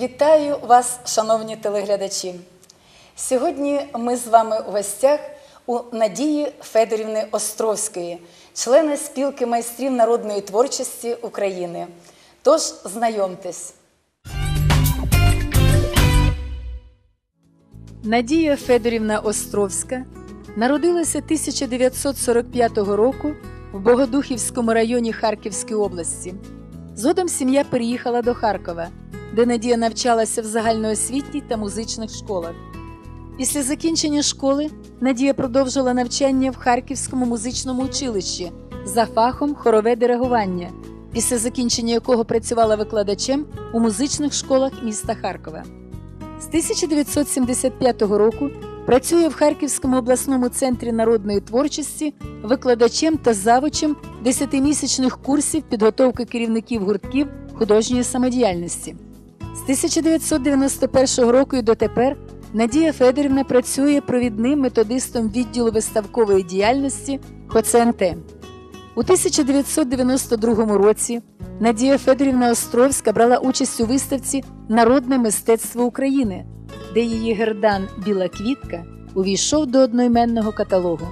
Вітаю вас, шановні телеглядачі. Сьогодні ми з вами у гостях у Надії Федорівни Островської, члена спілки майстрів народної творчості України. Тож знайомтесь. Надія Федорівна Островська народилася 1945 року в Богодухівському районі Харківської області. Згодом сім'я переїхала до Харкова, де Надія навчалася в загальноосвітній та музичних школах. Після закінчення школи Надія продовжила навчання в Харківському музичному училищі за фахом хорове диригування, після закінчення якого працювала викладачем у музичних школах міста Харкова. З 1975 року працює в Харківському обласному центрі народної творчості викладачем та завучем 10-місячних курсів підготовки керівників гуртків художньої самодіяльності. З 1991 року і дотепер Надія Федорівна працює провідним методистом відділу виставкової діяльності ХОЦНТ. У 1992 році Надія Федорівна Островська брала участь у виставці Народне мистецтво України, де її гердан Біла квітка увійшов до одноіменного каталогу.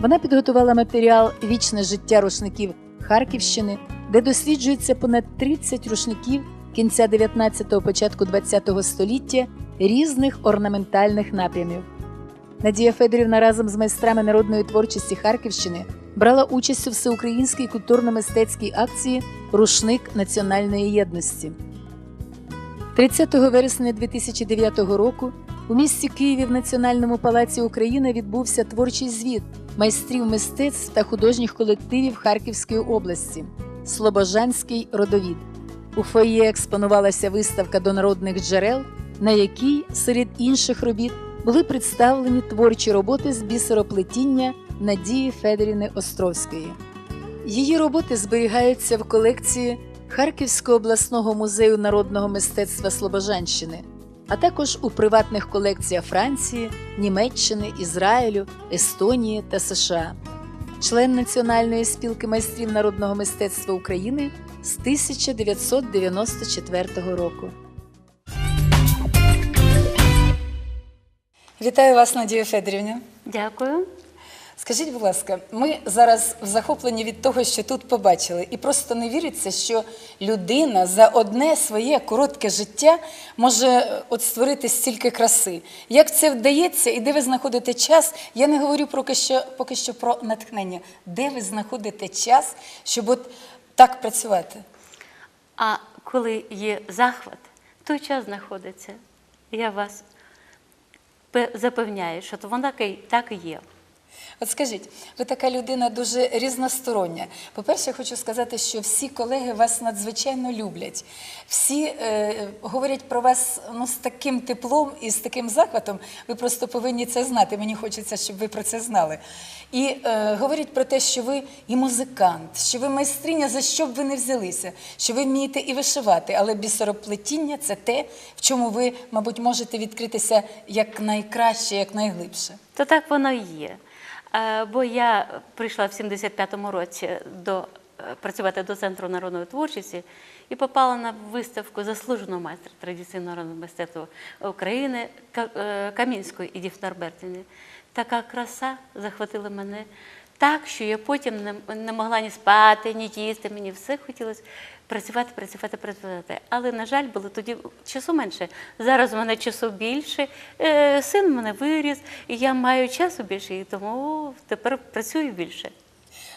Вона підготувала матеріал Вічне життя рушників Харківщини, де досліджується понад 30 рушників кінця 19-го, початку 20-го століття різних орнаментальних напрямів. Надія Федорівна разом з майстрами народної творчості Харківщини брала участь у всеукраїнській культурно-мистецькій акції Рушник національної єдності. 30 вересня 2009 року у місті Києві в Національному палаці України відбувся творчий звіт майстрів мистецтв та художніх колективів Харківської області Слобожанський родовід. У фоє експонувалася виставка до народних джерел, на якій серед інших робіт були представлені творчі роботи з бісероплетіння Надії Федорівни Островської. Її роботи зберігаються в колекції Харківського обласного музею народного мистецтва Слобожанщини, а також у приватних колекціях Франції, Німеччини, Ізраїлю, Естонії та США. Член Національної спілки майстрів народного мистецтва України з 1994 року. Вітаю вас, Надія Федорівна. Дякую. Скажіть, будь ласка, ми зараз в захопленні від того, що тут побачили, і просто не віриться, що людина за одне своє коротке життя може е, от створити стільки краси. Як це вдається і де ви знаходите час? Я не говорю поки що, поки що про натхнення. Де ви знаходите час, щоб от так працювати? А коли є захват, той час знаходиться. Я вас запевняю, що то вона так і є. От скажіть, ви така людина дуже різностороння. По-перше, я хочу сказати, що всі колеги вас надзвичайно люблять. Всі е, говорять про вас ну, з таким теплом і з таким захватом. Ви просто повинні це знати. Мені хочеться, щоб ви про це знали. І е, говорять про те, що ви і музикант, що ви майстриня, за що б ви не взялися, що ви вмієте і вишивати, але бісероплетіння це те, в чому ви, мабуть, можете відкритися як найкраще, як найглибше. То так воно і є. Е, Бо я прийшла в 75-му році до, е, працювати до Центру народної творчості і попала на виставку заслуженого майстра традиційного народного мистецтва України е, Камінської Ідіф Норбертівни. Така краса захватила мене так, що я потім не могла ні спати, ні їсти. Мені все хотілося працювати, працювати, працювати. Але, на жаль, було тоді часу менше. Зараз в мене часу більше. Е, Син в мене виріс, і я маю часу більше, і тому тепер працюю більше.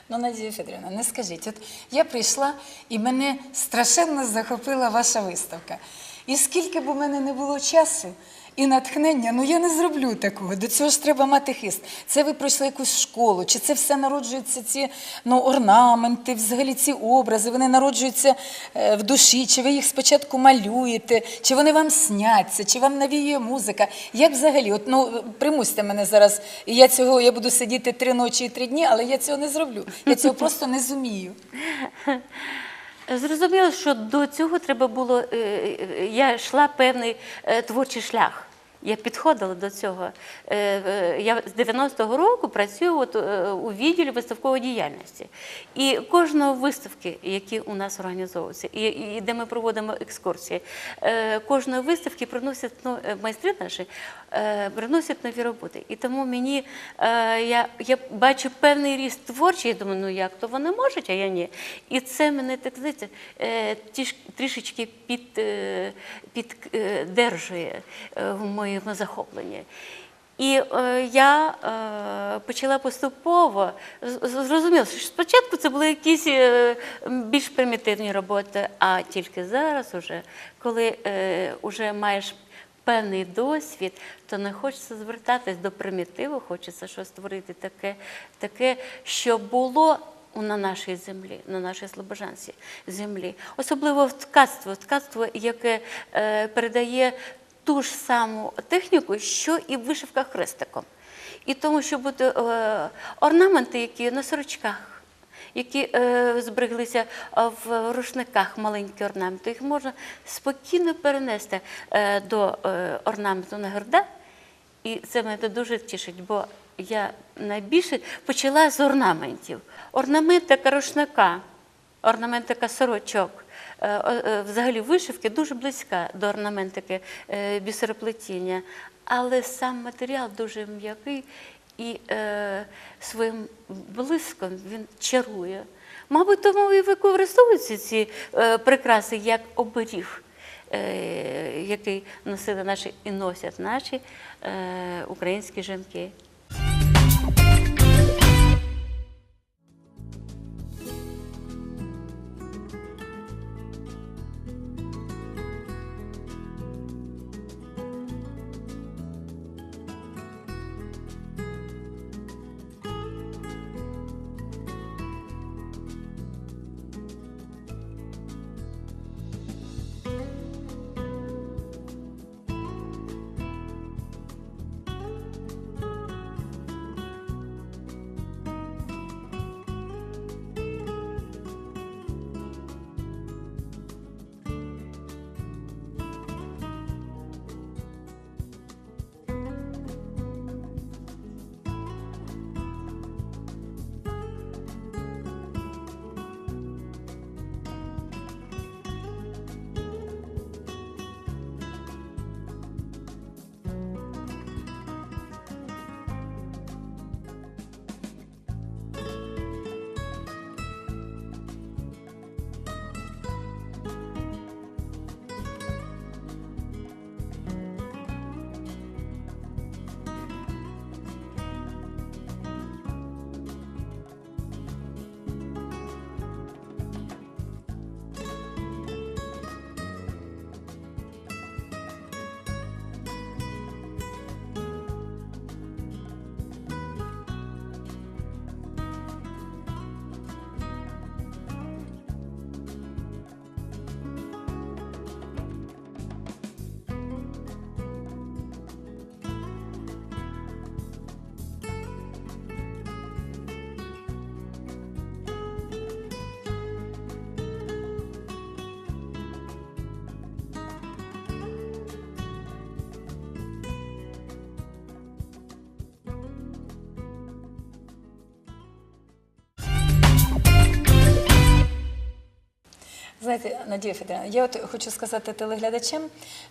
Ну, Надія Федорівна, не скажіть, от я прийшла і мене страшенно захопила ваша виставка. І скільки б у мене не було часу і натхнення, ну я не зроблю такого. До цього ж треба мати хист. Це ви пройшли якусь школу, чи це все народжуються ці ну, орнаменти, взагалі ці образи, вони народжуються е, в душі, чи ви їх спочатку малюєте, чи вони вам сняться, чи вам навіює музика. Як взагалі? От, ну, примусьте мене зараз, і я цього я буду сидіти три ночі і три дні, але я цього не зроблю. Я цього просто не зумію. Зрозуміло, що до цього треба було, е, е, я йшла певний е, творчий шлях. Я підходила до цього. Е, Я з 90-го року працюю от, е, у відділі виставкової діяльності. І кожного виставки, які у нас організовуються, і, і де ми проводимо екскурсії, е, кожної виставки приносять ну, майстри наші приносять нові роботи. І тому мені я, я бачу певний ріст творчий, я думаю, ну як то вони можуть, а я ні. І це мене так знаєте, трішечки під, піддержує е, моєму захопленні. І е, я е, почала поступово зрозуміла, що спочатку це були якісь е, більш примітивні роботи, а тільки зараз, уже, коли е, вже маєш певний досвід, то не хочеться звертатись до примітиву, хочеться щось створити таке, таке, що було на нашій землі, на нашій слобожанській землі. Особливо в ткацтво, ткацтво, яке е, передає ту ж саму техніку, що і вишивка хрестиком. І тому, що будуть е, орнаменти, які на сорочках, які е, збереглися в рушниках, маленькі орнаменти, їх можна спокійно перенести е, до орнаменту на горда. І це мене дуже тішить, бо я найбільше почала з орнаментів. Орнаментика рушника, орнаментика сорочок. Е, е, Взагалі вишивки дуже близька до орнаментики е, бісероплетіння, але сам матеріал дуже м'який і своїм блиском він чарує. Мабуть, тому і використовуються ці прикраси як оберіг, який носили наші і носять наші українські жінки. Знаєте, Надія Федорівна, я от хочу сказати телеглядачам,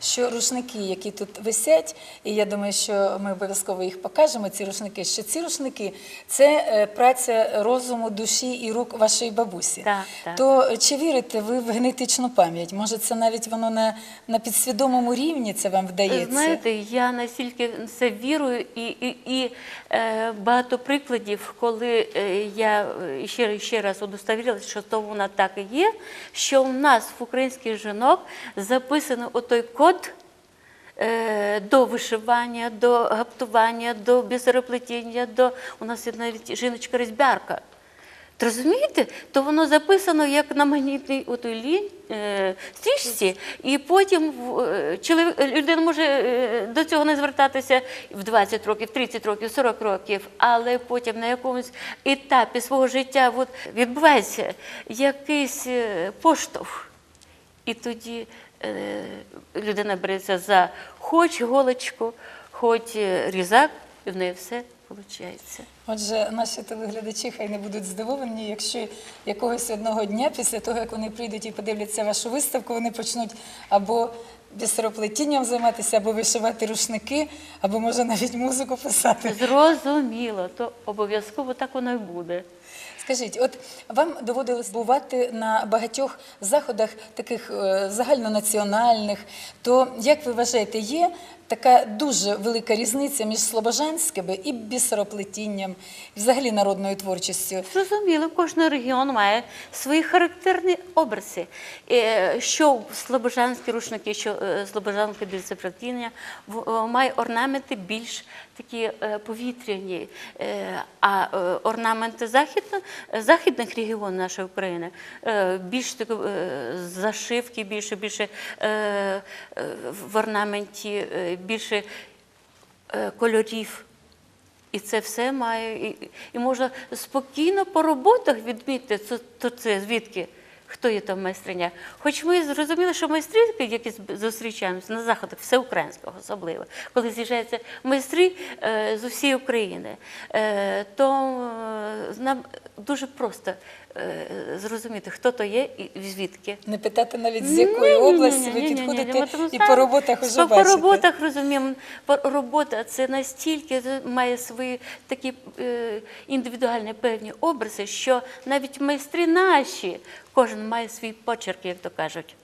що рушники, які тут висять, і я думаю, що ми обов'язково їх покажемо, ці рушники, що ці рушники це е, праця розуму, душі і рук вашої бабусі. Так, так. То чи вірите ви в генетичну пам'ять? Може, це навіть воно на, на підсвідомому рівні це вам вдається? Знаєте, я настільки це вірую, і, і, і е, багато прикладів, коли е, я ще, ще раз удостовірилася, що то вона так і є, що у нас в українських жінок записано отой код. е, До вишивання, до гаптування, до бісероплетіння, до у нас є навіть жіночка-різьбярка. То розумієте, то воно записано як на магнітній лінь, е, стрічці, і потім е, людина може е, до цього не звертатися в 20 років, 30 років, 40 років, але потім на якомусь етапі свого життя от, відбувається якийсь поштовх. І тоді людина береться за хоч голочку, хоч різак, і в неї все виходить. Отже, наші телеглядачі хай не будуть здивовані, якщо якогось одного дня, після того як вони прийдуть і подивляться вашу виставку, вони почнуть або бісероплетінням займатися, або вишивати рушники, або може навіть музику писати. Зрозуміло, то обов'язково так воно і буде. Скажіть, от вам доводилось бувати на багатьох заходах таких е, загальнонаціональних, то як ви вважаєте, є така дуже велика різниця між слобожанськими і бісероплетінням, і взагалі народною творчістю? Зрозуміло, кожен регіон має свої характерні образи. Е, Що слобожанські рушники, що е, слобожанське більцепротіння має орнаменти більш такі е, повітряні. Е, А е, орнаменти західно, західних регіонів нашої України е, більш такі, е, зашивки, більше, е, е, в орнаменті, е, більше е, кольорів. І це все має, і, і можна спокійно по роботах відмітити, це, то це звідки, хто є там майстриня. Хоч ми зрозуміли, що майстринки, які зустрічаємося на заходах, всеукраїнського особливо, коли з'їжджаються майстри е, з усієї України, е, то е, нам дуже просто зрозуміти, хто то є і звідки. Не питати навіть з якої області ви ні, ні, ви підходите ні, ні, ні. і по роботах вже бачите. По роботах розуміємо. Робота це настільки має свої такі е, індивідуальні певні образи, що навіть майстри наші, кожен має свій почерк, як то кажуть.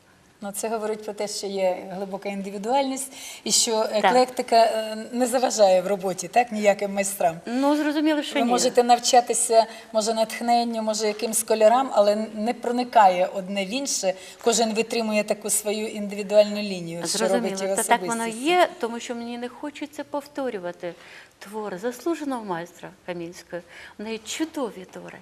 Ну, це говорить про те, що є глибока індивідуальність і що еклектика е, не заважає в роботі, так ніяким майстрам. Ну, зрозуміло, що Ви ні. можете навчатися, може, натхненню, може, якимсь кольорам, але не проникає одне в інше. Кожен витримує таку свою індивідуальну лінію, що робить його та так воно є, тому що мені не хочеться повторювати твори заслуженого майстра Камінської. В неї чудові твори.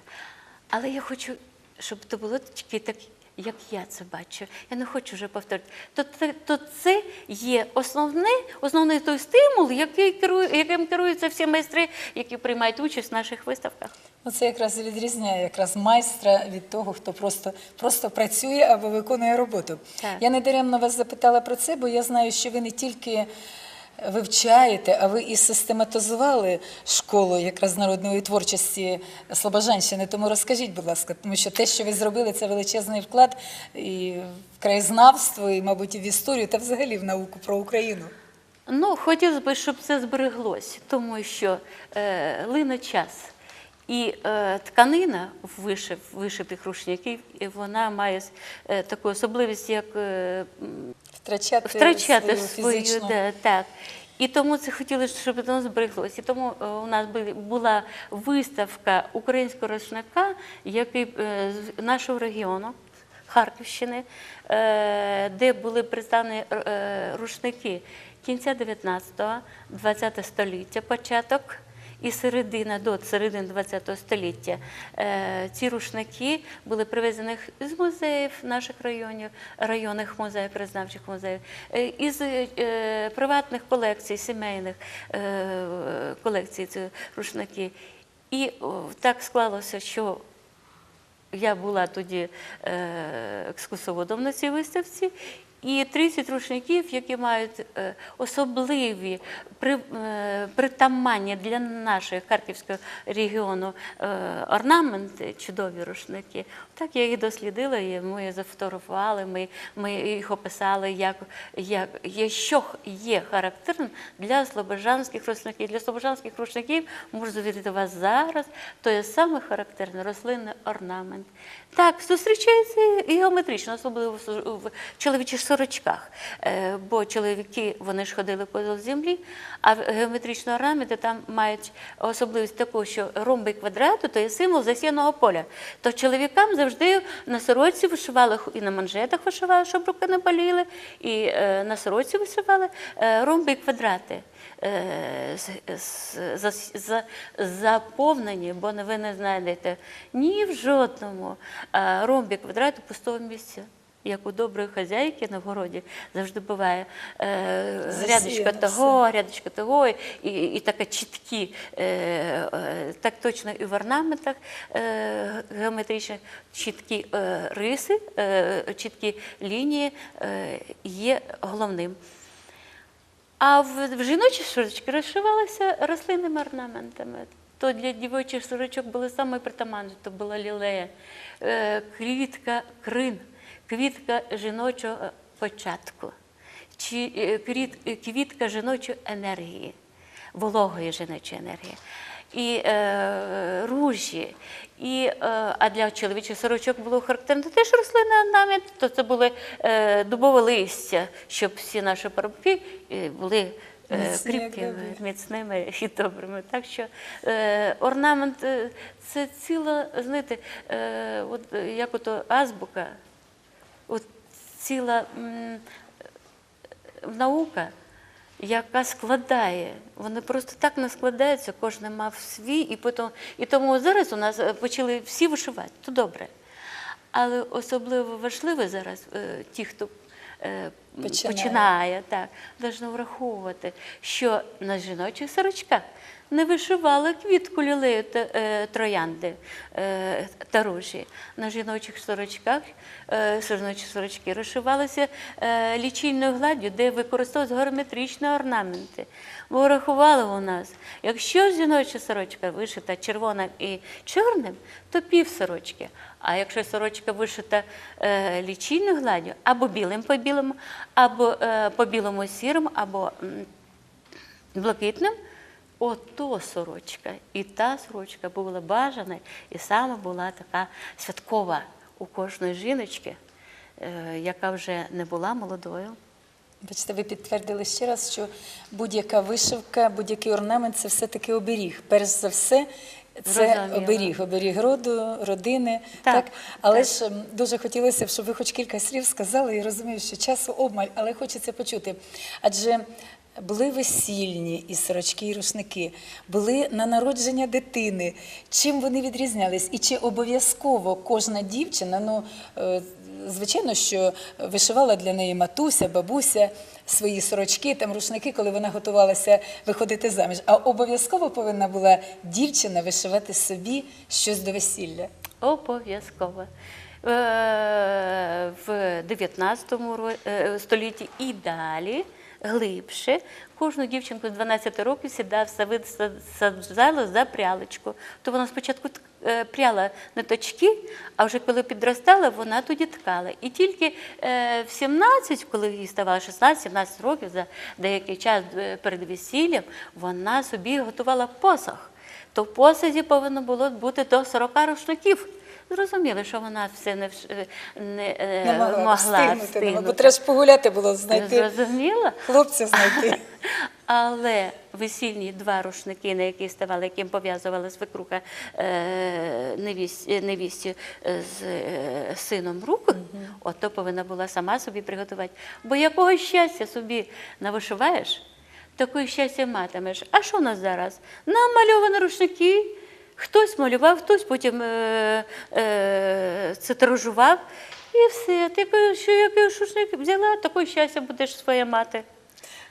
Але я хочу, щоб це було тільки так, як я це бачу. Я не хочу вже повторити. То, це- то це є основне, основний той стимул, який керує, яким керуються всі майстри, які приймають участь в наших виставках. Ну, це якраз відрізняє якраз майстра від того, хто просто, просто працює або виконує роботу. Так. Я не даремно вас запитала про це, бо я знаю, що ви не тільки вивчаєте, а ви і систематизували школу якраз народної творчості Слобожанщини. Тому розкажіть, будь ласка, тому що те, що ви зробили, це величезний вклад і в краєзнавство, і, мабуть, і в історію, та взагалі в науку про Україну. Ну, хотілося б, щоб це збереглось, тому що е, лине час. І е, тканина вишив, вишитих рушників, вона має е, таку особливість, як е, Втрачати, втрачати свою, свою, фізичну да, так. І тому це хотілося, щоб воно збереглося. І тому е, у нас була виставка українського рушника, який е, з нашого регіону. Харківщини, е, де були представлені рушники кінця 19-го, 20 століття, початок і середина до середини 20 століття. Е, Ці рушники були привезені з музеїв наших районів, районних музеїв, краєзнавчих музеїв, е, із е, приватних колекцій, сімейних колекцій ці рушники. І так склалося, що я була тоді екскурсоводом на цій виставці, і 30 рушників, які мають е, особливі е, притаманні для нашого харківського регіону е, орнаменти, чудові рушники. Так я їх дослідила, ми їх зафотографували, ми, ми їх описали, як, як, що є характерним для слобожанських рушників. Для слобожанських рушників можу завірити вас зараз, то є саме характерний рослинний орнамент. Так, зустрічається і геометрично, особливо в чоловічих сорочках. Е, Бо чоловіки вони ж ходили по землі, а геометричні орнаменти там мають особливість таку, що ромби і квадрати то є символ засіяного поля. То чоловікам завжди на сорочці вишивали і на манжетах вишивали, щоб руки не боліли, і е, на сорочці вишивали е, ромби і квадрати. Заповнені, бо ви не знайдете ні в жодному ромбі квадраті пустого місця. Як у доброї хазяйки на городі завжди буває е, рядочка того, рядочка того, і, і таке чіткі, е, е, так точно і в орнаментах е, геометричних, чіткі е, риси, е, чіткі лінії е, є головним. А в, в жіночі сорочки розшивалися рослинними орнаментами. То для дівочих сорочок були саме притаманні, то була лілея, е, квітка крин, квітка жіночого початку, чи е, е, квітка жіночої енергії, вологої жіночої енергії. І е, ружі, і, е, а для чоловічих сорочок було характерно теж рослинний орнамент, то це були е, дубове листя, щоб всі наші парубки е, були е, кріпкими, міцними і добрими. Так що е, орнамент е, це ціла, знаєте, е, от, е, як ото азбука, ціла м, наука, яка складає. Вони просто так не складаються, кожен мав свій, і, потім, і тому зараз у нас е, почали всі вишивати, то добре. Але особливо важливо зараз е, ті, хто е, Починає. починає, так, повинні враховувати, що на жіночих сорочках не вишивали квітку лілею е, троянди е, та ружі. На жіночих сорочках е, жіночі сорочки розшивалися лічильною гладдю, де використовувалися геометричні орнаменти. Бо рахували у нас, якщо жіноча сорочка вишита червоним і чорним, то пів сорочки. А якщо сорочка вишита е, лічильною гладдю, або білим по білому, або е, по білому сірому, або м, блакитним, ото сорочка. І та сорочка була бажана, і саме була така святкова у кожної жіночки, е, яка вже не була молодою. Бачите, ви підтвердили ще раз, що будь-яка вишивка, будь-який орнамент це все-таки оберіг. Перш за все, це Зрозуміло. оберіг, оберіг роду, родини. Так, Так, Але так. ж дуже хотілося б, щоб ви хоч кілька слів сказали, і розумію, що часу обмаль, але хочеться почути. Адже були весільні і сорочки, і рушники, були на народження дитини. Чим вони відрізнялись? І чи обов'язково кожна дівчина, ну е, звичайно, що вишивала для неї матуся, бабуся свої сорочки, там рушники, коли вона готувалася виходити заміж. А обов'язково повинна була дівчина вишивати собі щось до весілля. Обов'язково. Е, В 19 ро- е, столітті і далі, глибше, кожну дівчинку з 12 років сідав сави- за прялечку. То вона спочатку е, пряла ниточки, а вже коли підростала, вона тоді ткала. І тільки е, в 17, коли їй ставало 16-17 років, за деякий час е, перед весіллям, вона собі готувала посох то в посаді повинно було бути до 40 рушників. Зрозуміли, що вона все не, не, е, Не могла, могла встигнути, встигнути. бо треба ж погуляти було, знайти Зрозуміла? хлопця знайти. Але весільні два рушники, на які ставали, яким пов'язувала свекруха е, невісті з е, сином руку, ото повинна була сама собі приготувати. Бо якого щастя собі навишиваєш, такої щастя матимеш. А що у нас зараз? Намальовані рушники. Хтось малював, хтось потім е, е, це тиражував. І все. Ти що я рушник взяла, таке щастя будеш своє мати.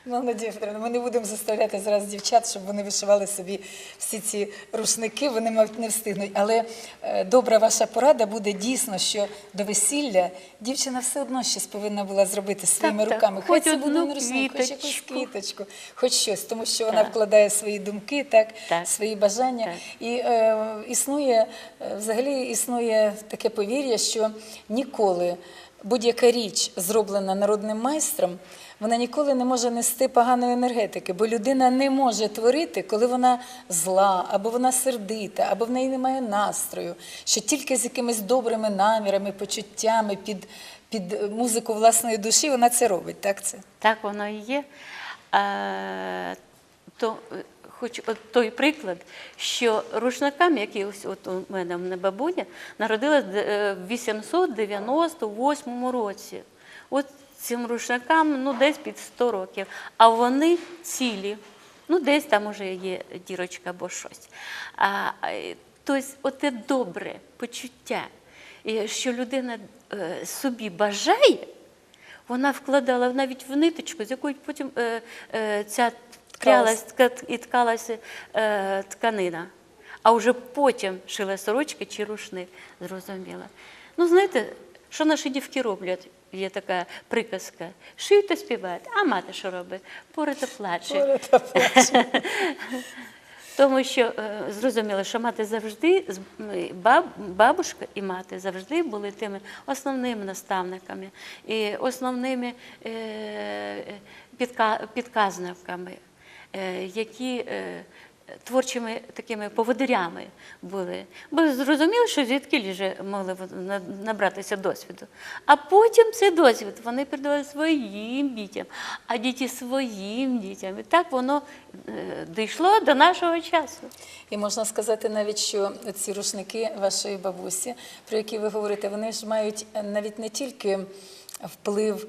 Ну, Надія ми не будемо заставляти зараз дівчат, щоб вони вишивали собі всі ці рушники, вони, мабуть, не встигнуть. Але е, добра ваша порада буде дійсно, що до весілля дівчина все одно щось повинна була зробити своїми так. руками. Хоч це буде не рушник, хоч якусь квіточку. хоч щось, тому що вона вкладає свої думки, так, Так. свої бажання. Так. І е, існує, е, взагалі існує таке повір'я, що ніколи будь-яка річ, зроблена народним майстром, вона ніколи не може нести поганої енергетики, бо людина не може творити, коли вона зла, або вона сердита, або в неї немає настрою, що тільки з якимись добрими намірами, почуттями під, під музику власної душі вона це робить. Так це? Так воно і є. А, то, е, хоч от той приклад, що рушникам, які ось от у мене на бабуня, народилась е, в 898 році. От цим рушникам ну, десь під 100 років, а вони цілі. Ну, десь там уже є дірочка або щось. А, тобто, оте добре почуття, що людина е, собі бажає, вона вкладала навіть в ниточку, з якої потім е, е, ця ткалась, тка- і ткалася е, тканина. А вже потім шила сорочки чи рушник, зрозуміла. Ну, знаєте, що наші дівки роблять? Є така приказка. Шиють та співають, а мати що робить? Поре та плаче. Тому що е, зрозуміло, що мати завжди, баб, бабушка і мати завжди були тими основними наставниками і основними е, е, підка, підказниками, які творчими такими поводирями були. Бо зрозуміло, що звідки вже могли набратися досвіду. А потім цей досвід вони передавали своїм дітям, а діти своїм дітям. І так воно е, дійшло до нашого часу. І можна сказати навіть, що ці рушники вашої бабусі, про які ви говорите, вони ж мають навіть не тільки вплив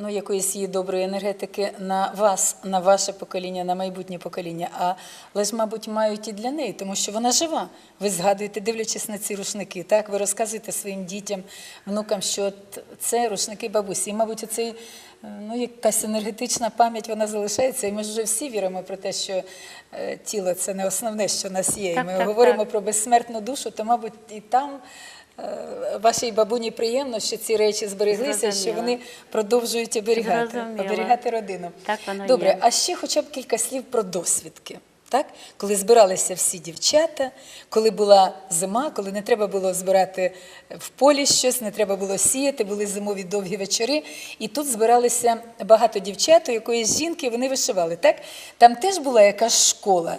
ну, якоїсь її доброї енергетики на вас, на ваше покоління, на майбутнє покоління, а ж, мабуть, мають і для неї, тому що вона жива. Ви згадуєте, дивлячись на ці рушники, так ви розказуєте своїм дітям, внукам, що це рушники бабусі. І, мабуть, оцей ну, якась енергетична пам'ять вона залишається, і ми ж вже всі віримо про те, що е, тіло це не основне, що нас є. І Так, ми так, говоримо так. про безсмертну душу, то, мабуть, і там. Е, Вашій бабуні приємно, що ці речі збереглися, що вони продовжують оберігати, оберігати родину. Так воно Добре, є. а ще хоча б кілька слів про досвідки. Так? Коли збиралися всі дівчата, коли була зима, коли не треба було збирати в полі щось, не треба було сіяти, були зимові довгі вечори. І тут збиралися багато дівчат, у якоїсь жінки вони вишивали. Так? Там теж була якась школа.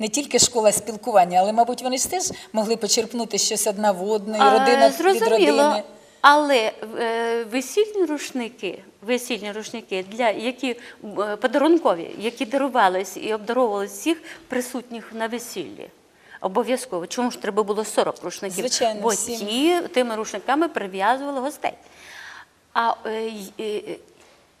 Не тільки школа спілкування, але, мабуть, вони ж теж могли почерпнути щось одна в одної, родина від Зрозуміло. родини. Але е, весільні рушники, весільні рушники, для які е, подарункові, які дарувалися і обдаровували всіх присутніх на весіллі. Обов'язково. Чому ж треба було 40 рушників? Звичайно, Бо всім. ті тими рушниками прив'язували гостей. А е, е,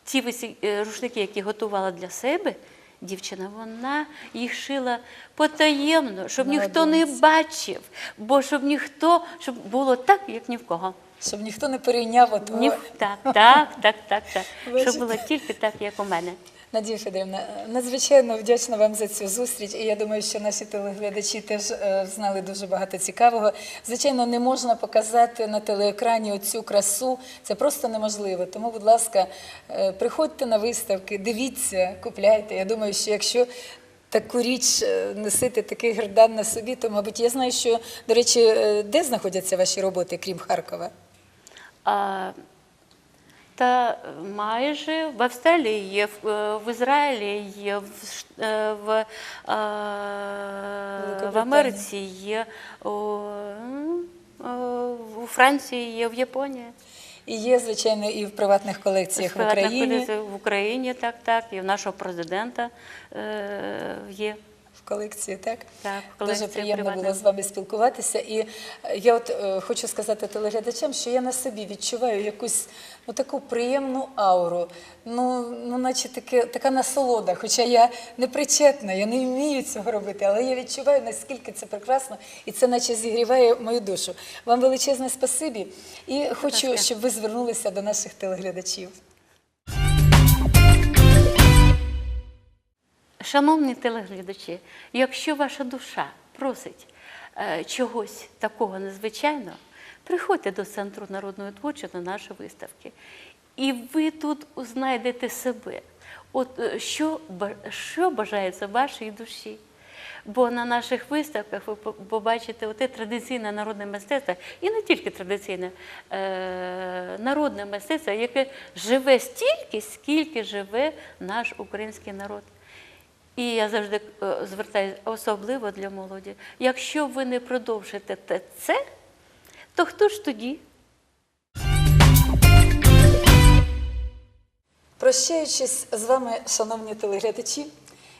ті весі- е, рушники, які готувала для себе, дівчина, вона їх шила потаємно, щоб ніхто не бачив, бо щоб ніхто, щоб було так, як ні в кого. Щоб ніхто не перейняв отого. Ні, так, так, так, так, так. Щоб було тільки так, як у мене. Надія Федорівна, надзвичайно вдячна вам за цю зустріч, і я думаю, що наші телеглядачі теж е, знали дуже багато цікавого. Звичайно, не можна показати на телеекрані оцю красу, це просто неможливо. Тому, будь ласка, е, приходьте на виставки, дивіться, купляйте. Я думаю, що якщо таку річ е, носити такий гердан на собі, то, мабуть, я знаю, що, до речі, де знаходяться ваші роботи, крім Харкова? А, та майже в Австралії є, в, е, Ізраїлі є, в, е, в, е, в Америці є, у, Франції є, в Японії. І є, звичайно, і в приватних колекціях в Приватна Україні. В Україні, так, так, і в нашого президента е, є. В колекції, так? Так, в Дуже приємно приватна. було з вами спілкуватися. І я от е, хочу сказати телеглядачам, що я на собі відчуваю якусь ну, таку приємну ауру, ну, ну наче таке, така насолода. Хоча я не причетна, я не вмію цього робити, але я відчуваю, наскільки це прекрасно, і це наче зігріває мою душу. Вам величезне спасибі. І хочу, щоб ви звернулися до наших телеглядачів. Шановні телеглядачі, якщо ваша душа просить е, чогось такого незвичайного, приходьте до Центру народної творчості на наші виставки. І ви тут знайдете себе. От е, що, що бажається вашій душі. Бо на наших виставках ви побачите оте традиційне народне мистецтво, і не тільки традиційне е, народне мистецтво, яке живе стільки, скільки живе наш український народ. І я завжди е, звертаюся особливо для молоді. Якщо ви не продовжите те- це, то хто ж тоді? Прощаючись з вами, шановні телеглядачі,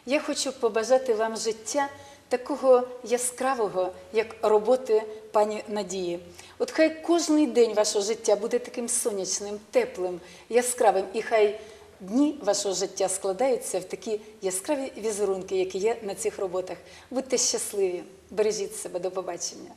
я хочу побажати вам життя такого яскравого, як роботи пані Надії. От хай кожний день вашого життя буде таким сонячним, теплим, яскравим, і хай дні вашого життя складаються в такі яскраві візерунки, які є на цих роботах. Будьте щасливі, бережіть себе, до побачення.